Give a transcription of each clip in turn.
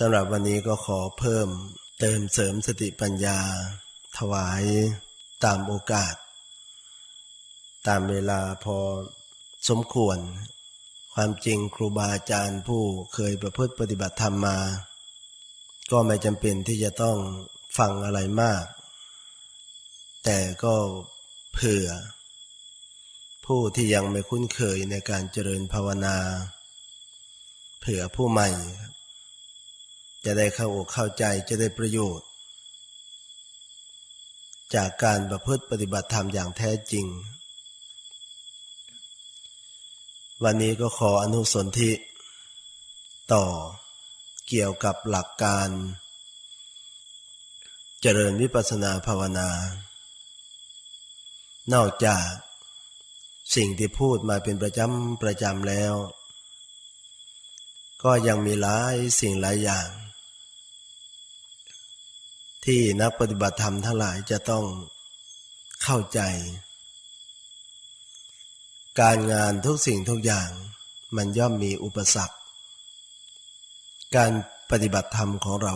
สำหรับวันนี้ก็ขอเพิ่มเติมเสริมสติปัญญา ถวายตามโอกาส ตามเวลาพอสมควร ความจริงครูบาอาจารย์ผู้เคยประพฤติปฏิบัติธรรมมา ก็ไม่จำเป็นที่จะต้องฟังอะไรมาก แต่ก็เผื่อ ผู้ที่ยังไม่คุ้นเคยในการเจริญภาวนา เผื่อผู้ใหม่ จะได้เข้าอกเข้าใจจะได้ประโยชน์ จากการประพฤติปฏิบัติธรรมอย่างแท้จริง วันนี้ก็ขออนุสนธิต่อเกี่ยวกับหลักการ เจริญวิปัสสนาภาวนา นอกจากสิ่งที่พูดมาเป็นประจำประจำแล้ว ก็ยังมีหลายสิ่งหลายอย่าง ที่นักปฏิบัติธรรมทั้งหลายจะต้องเข้าใจ การงานทุกสิ่งทุกอย่างมันย่อมมีอุปสรรค การปฏิบัติธรรมของเรา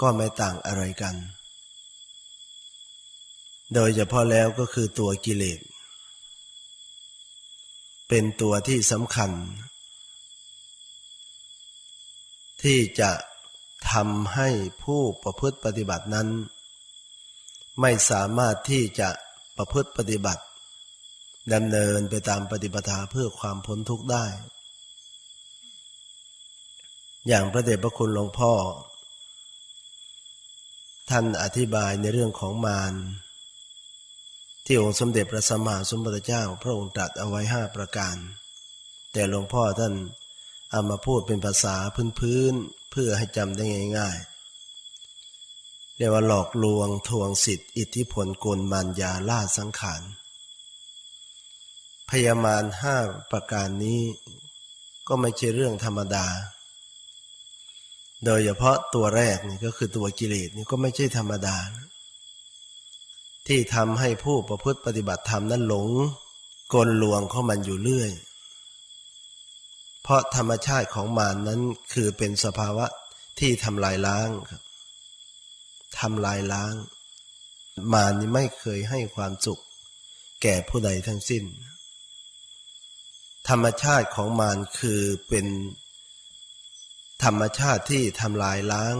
ก็ไม่ต่างอะไรกัน โดยเฉพาะแล้วก็คือตัวกิเลส เป็นตัวที่สำคัญ ที่จะ ทำให้ผู้ประพฤติปฏิบัตินั้น ไม่สามารถที่จะประพฤติปฏิบัติดำเนินไปตามปฏิปทาเพื่อความพ้นทุกข์ได้ อย่างพระเดชพระคุณหลวงพ่อ ท่านอธิบายในเรื่องของมารที่องค์สมเด็จพระสัมมาสัมพุทธเจ้า พระองค์ตรัสเอาไว้ห้าประการ แต่หลวงพ่อท่านเอามาพูดเป็นภาษาพื้นๆ เพื่อให้จำได้ง่ายๆ เรียกว่าหลอกลวงทวงสิทธิอิทธิพลกลมารยาล่าสังขาร พยามารห้าประการนี้ก็ไม่ใช่เรื่องธรรมดา โดยเฉพาะตัวแรกนี่ก็คือตัวกิเลสนี่ก็ไม่ใช่ธรรมดา ที่ทำให้ผู้ประพฤติปฏิบัติธรรมนั้นหลงกลลวงของมันอยู่เรื่อย เพราะธรรมชาติของมารนนั้นคือเป็นสภาวะที่ทำลายล้างครับทำลายล้าง มารนี่ไม่เคยให้ความสุข แก่ผู้ใดทั้งสิ้น ธรรมชาติของมารคือเป็น ธรรมชาติที่ทำลายล้าง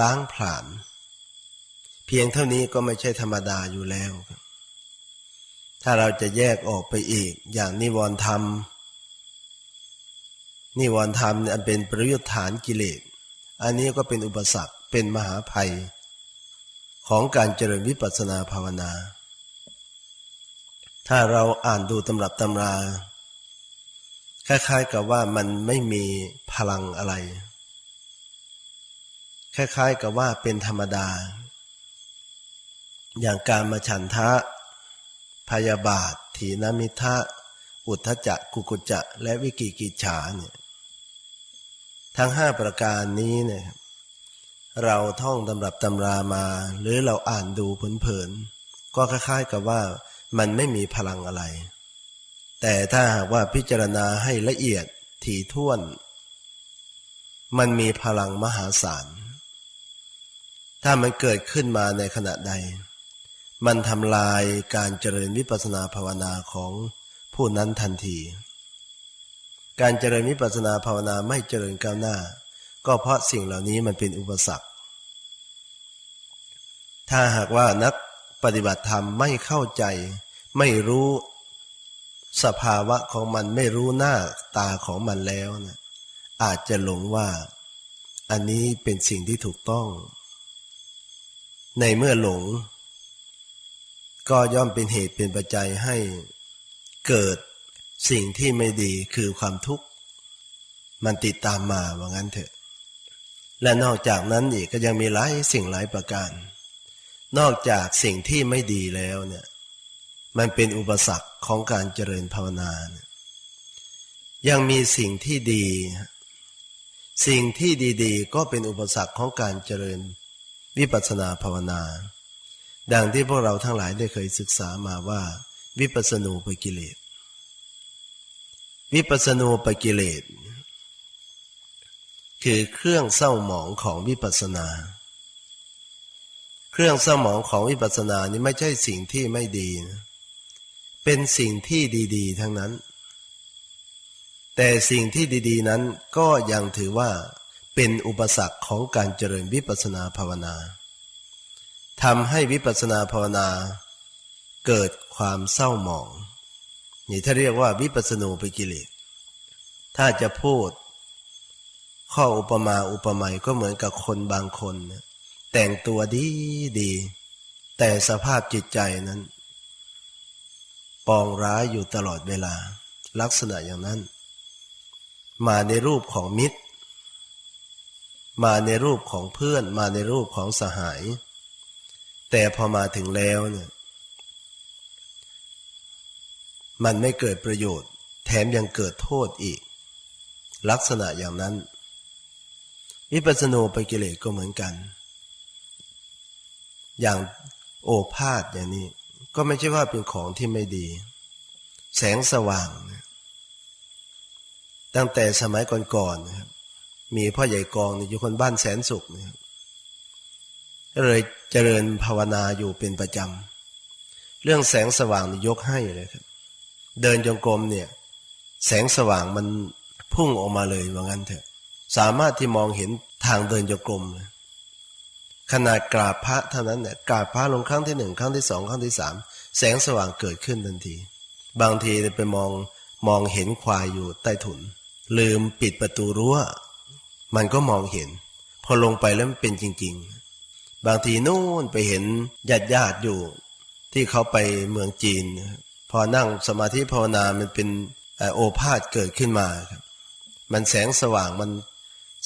ล้างผลาญเพียงเท่านี้ก็ไม่ใช่ธรรมดาอยู่แล้ว ถ้าเราจะแยกออกไปอีกอย่างนิวรณ์ธรรม นิวรณ์ธรรมเนี่ยอันเป็นประยุทธฐานกิเลส อันนี้ก็เป็นอุปสรรคเป็นมหาภัย ของการเจริญวิปัสสนาภาวนา ถ้าเราอ่านดูตำรับตำรา คล้ายๆกับว่ามันไม่มีพลังอะไร คล้ายๆกับว่าเป็นธรรมดา อย่างการมาฉันทะ พยาบาทถีนมิทะอุทธจักกุกุจจะและวิกิกิจฉาเนี่ย ทั้งห้าประการนี้เนี่ยเราท่องตำรับตำรามา หรือเราอ่านดูเผินๆก็คล้ายๆกับว่ามันไม่มีพลังอะไร แต่ถ้าหากว่าพิจารณาให้ละเอียดถี่ถ้วน มันมีพลังมหาศาล ถ้ามันเกิดขึ้นมาในขณะใด มันทำลายการเจริญวิปัสสนาภาวนาของผู้นั้นทันที การเจริญวิปัสสนาภาวนาไม่เจริญก้าวหน้า ก็เพราะสิ่งเหล่านี้มันเป็นอุปสรรค ถ้าหากว่านักปฏิบัติธรรมไม่เข้าใจ ไม่รู้สภาวะของมันไม่รู้หน้าตาของมันแล้วนะอาจจะหลงว่า อันนี้เป็นสิ่งที่ถูกต้อง ในเมื่อหลง ก็ย่อมเป็นเหตุเป็นปัจจัยให้เกิด สิ่งที่ไม่ดีคือความทุกข์ มันติดตามมาว่างั้นเถอะ และนอกจากนั้นอีกก็ยังมีหลายสิ่งหลายประการ นอกจากสิ่งที่ไม่ดีแล้วเนี่ย มันเป็นอุปสรรคของการเจริญภาวนาเนี่ยยังมีสิ่งที่ดี สิ่งที่ดีๆ ก็เป็นอุปสรรคของการเจริญวิปัสสนาภาวนา ดังที่พวกเราทั้งหลายได้เคยศึกษามาว่า วิปัสสนูปกิเลส วิปัสสนูปกิเลส คือเครื่องเศร้าหมองของวิปัสนา เครื่องเศร้าหมองของวิปัสนานี่ไม่ใช่สิ่งที่ไม่ดีนะเป็นสิ่งที่ดี ๆ ทั้งนั้น แต่สิ่งที่ดี ๆ นั้นก็ยังถือว่าเป็นอุปสรรคของการเจริญวิปัสนาภาวนาทำให้วิปัสนาภาวนา เกิดความเศร้าหมอง นี่ถ้าเรียกว่าวิปัสสนูปกิเลส ถ้าจะพูด ข้ออุปมาอุปไมยก็เหมือนกับคนบางคนนะแต่งตัวดีดี แต่สภาพจิตใจนั้น ปองร้ายอยู่ตลอดเวลา ลักษณะอย่างนั้น มาในรูปของมิตร มาในรูปของเพื่อน มาในรูปของสหาย แต่พอมาถึงแล้วเนี่ย มันไม่เกิดประโยชน์ แถมยังเกิดโทษอีก ลักษณะอย่างนั้น วิปัสสนูปกิเลสก็เหมือนกัน อย่างโอภาษอย่างนี้ ก็ไม่ใช่ว่าเป็นของที่ไม่ดี แสงสว่างนะตั้งแต่สมัยก่อนๆนะครับมีพ่อใหญ่กองเนี่ยอยู่คนบ้านแสนสุขนะครับก็เลยเจริญภาวนาอยู่เป็นประจำ เรื่องแสงสว่างนี่ยกให้เลยครับ เดินจงกรมเนี่ย แสงสว่างมันพุ่งออกมาเลยว่างั้นเถอะ สามารถที่มองเห็นทางเดินจงกรมขนาดกราบพระเท่านั้นเนี่ยกราบพระลงครั้งที่หนึ่งครั้งที่สองครั้งที่สามแสงสว่างเกิดขึ้นทันที บางทีไปมองมองเห็นควายอยู่ใต้ถุน ลืมปิดประตูรั้ว มันก็มองเห็น พอลงไปแล้วมันเป็นจริง ๆ บางทีนู่นไปเห็นญาติญาติอยู่ ที่เขาไปเมืองจีนนะครับ อนั่งสมาธิภาวนามันเป็นโอภาษเกิดขึ้นมาครับ มันแสงสว่างมัน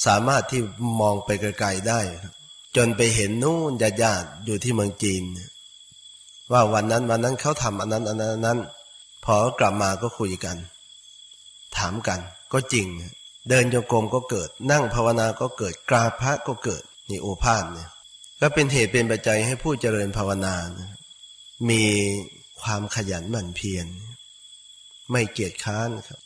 สามารถที่มองไปไกลๆได้ครับจนไปเห็นนู่นญาติญาติอยู่ที่เมืองจีน ว่าวันนั้นวันนั้นเขาทำอันนั้นอันนั้นอันนั้น พอกลับมาก็คุยกัน ถามกันก็จริง เดินโยกรมก็เกิด นั่งภาวนาก็เกิดกราพระก็เกิดนี่โอภาษเนี่ยก็เป็นเหตุเป็นปัจจัยให้ผู้เจริญภาวนานะมี ความขยันหมั่นเพียรไม่เกียจค้านครับ